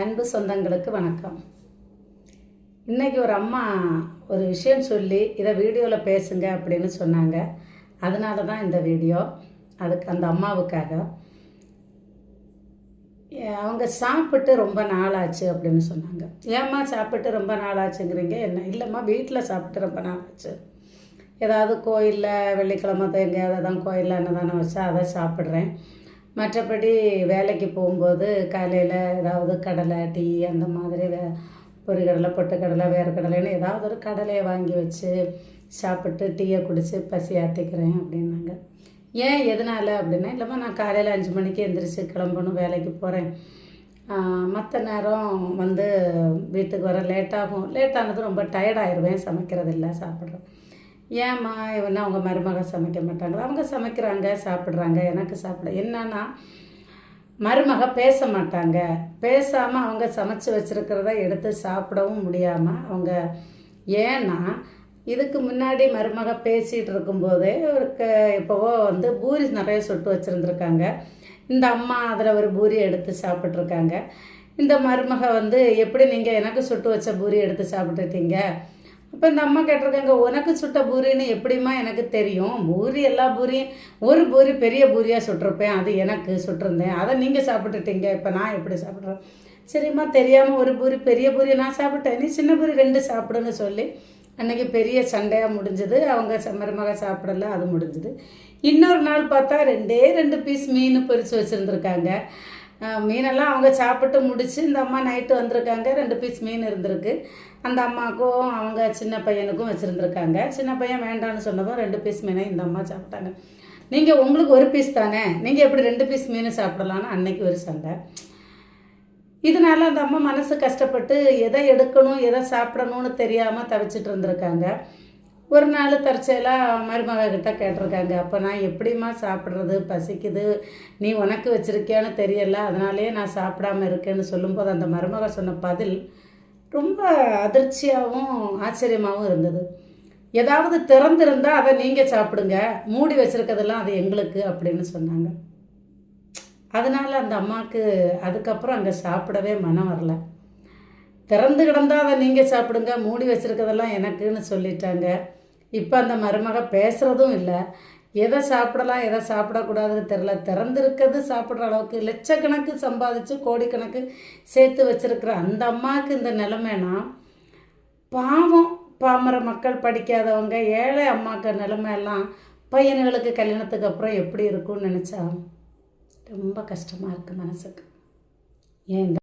அன்பு சொந்தங்களுக்கு வணக்கம். இன்றைக்கி ஒரு அம்மா ஒரு விஷயம் சொல்லி இதை வீடியோவில் பேசுங்க அப்படின்னு சொன்னாங்க. அதனால தான் இந்த வீடியோ. அதுக்கு அந்த அம்மாவுக்காக. அவங்க சாப்பிட்டு ரொம்ப நாள் ஆச்சு அப்படின்னு சொன்னாங்க. ஏம்மா சாப்பிட்டு ரொம்ப நாள் ஆச்சுங்கிறீங்க என்ன? இல்லைம்மா வீட்டில் சாப்பிட்டு ரொம்ப நாள் ஆச்சு ஏதாவது கோயிலில் வெள்ளிக்கிழமை தான் எங்கேயாவது தான் கோயிலில் அன்னதானம் வச்சா அதை சாப்பிட்றேன். மற்றபடி வேலைக்கு போகும்போது காலையில் ஏதாவது கடலை டீ அந்த மாதிரி வே பொறிகடலை பொட்டுக்கடலை வேர்க்கடலைன்னு ஏதாவது ஒரு கடலையை வாங்கி வச்சு சாப்பிட்டு டீயை குடித்து பசி ஆற்றிக்கிறேன் அப்படின்னாங்க. ஏன் எதனால் அப்படின்னா இல்லைம்மா நான் காலையில் அஞ்சு மணிக்கு எந்திரிச்சு கிளம்பணும் வேலைக்கு போகிறேன் மற்ற நேரம் வந்து வீட்டுக்கு வர லேட்டாகும். லேட்டானது ரொம்ப டயர்டாயிருவேன் சமைக்கிறதில்ல சாப்பிட்றேன் ஏம்மா இவெல்லாம் அவங்க மருமக சமைக்க மாட்டாங்க. அவங்க சமைக்கிறாங்க சாப்பிட்றாங்க எனக்கு சாப்பிட. என்னன்னா மருமக பேச மாட்டாங்க. பேசாமல் அவங்க சமைச்சு வச்சுருக்கிறத எடுத்து சாப்பிடவும் முடியாமல் அவங்க ஏன்னா இதுக்கு முன்னாடி மருமக பேசிகிட்டு இருக்கும்போதே ஒரு க இப்போவோ வந்து பூரி நிறைய சுட்டு வச்சுருந்துருக்காங்க. இந்த அம்மா அதில் ஒரு பூரி எடுத்து சாப்பிட்ருக்காங்க இந்த மருமக வந்து எப்படி நீங்கள் எனக்கு சுட்டு வச்ச பூரி எடுத்து சாப்பிட்டுட்டீங்க? இப்போ இந்த அம்மா கேட்டிருக்காங்க உனக்கு சுட்ட பூரின்னு எப்படிம்மா எனக்கு தெரியும்? பூரி எல்லா பூரியும் ஒரு பூரி பெரிய பூரியாக சுட்டிருப்பேன். அது எனக்கு சுட்டிருந்தேன். அதை நீங்கள் சாப்பிட்டுட்டீங்க. இப்போ நான் எப்படி சாப்பிட்றேன்? சரிம்மா தெரியாமல் ஒரு பூரி பெரிய பூரி நான் சாப்பிட்டேன். நீ சின்ன பூரி ரெண்டு சாப்பிடுன்னு சொல்லி அன்றைக்கி பெரிய சண்டையாக முடிஞ்சது. அவங்க ச- மருமக சாப்பிடல அது முடிஞ்சது. இன்னொரு நாள் பார்த்தா ரெண்டே ரெண்டு பீஸ் மீன் பொரித்து வச்சுருந்துருக்காங்க. மீனெல்லாம் அவங்க சாப்பிட்டு முடித்து இந்த அம்மா நைட்டு வந்திருக்காங்க. ரெண்டு பீஸ் மீன் இருந்திருக்கு. அந்த அம்மாவுக்கும் அவங்க சின்ன பையனுக்கும் வச்சுருந்துருக்காங்க. சின்ன பையன் வேண்டான்னு சொன்னதும் ரெண்டு பீஸ் மீனை இந்த அம்மா சாப்பிட்டாங்க. நீங்கள் உங்களுக்கு ஒரு பீஸ் தானே? நீங்கள் எப்படி ரெண்டு பீஸ் மீன் சாப்பிடலான்னு அன்னைக்கு ஒரு சண்டை. இதனால அந்த அம்மா மனசு கஷ்டப்பட்டு எதை எடுக்கணும் எதை சாப்பிடணும்னு தெரியாமல் தவிச்சிட்டு இருந்திருக்காங்க. ஒரு நாள் தற்செயலாக மருமக கிட்ட கேட்டிருக்காங்க. அப்போ நான் எப்படிம்மா சாப்பிட்றது பசிக்குது நீ உனக்கு வச்சுருக்கியான்னு தெரியல அதனாலே நான் சாப்பிடாம இருக்கேன்னு சொல்லும்போது அந்த மருமக சொன்ன பதில் ரொம்ப அதிர்ச்சியாகவும் ஆச்சரியமாகவும் இருந்தது. ஏதாவது திறந்திருந்தால் அதை நீங்கள் சாப்பிடுங்க மூடி வச்சுருக்கதெல்லாம் அது எங்களுக்கு அப்படின்னு சொன்னாங்க. அதனால அந்த அம்மாவுக்கு அதுக்கப்புறம் அங்கே சாப்பிடவே மனம் வரல. திறந்து கிடந்தால் அதை நீங்கள் சாப்பிடுங்க. மூடி வச்சுருக்கதெல்லாம் எனக்குன்னு சொல்லிட்டாங்க. இப்போ அந்த மருமக பேசுகிறதும் இல்லை. எதை சாப்பிடலாம் எதை சாப்பிடக்கூடாதுன்னு தெரில திறந்துருக்கிறது சாப்பிட்ற அளவுக்கு லட்சக்கணக்கு சம்பாதிச்சு கோடிக்கணக்கு சேர்த்து வச்சிருக்கிற அந்த அம்மாவுக்கு இந்த நிலைமைனா பாவம். பாமர மக்கள் படிக்காதவங்க ஏழை அம்மாக்க நிலைமையெல்லாம் பையன்களுக்கு கல்யாணத்துக்கு அப்புறம் எப்படி இருக்கும்னு நினச்சா ரொம்ப கஷ்டமாக இருக்குது மனசுக்கு. ஏன் இந்த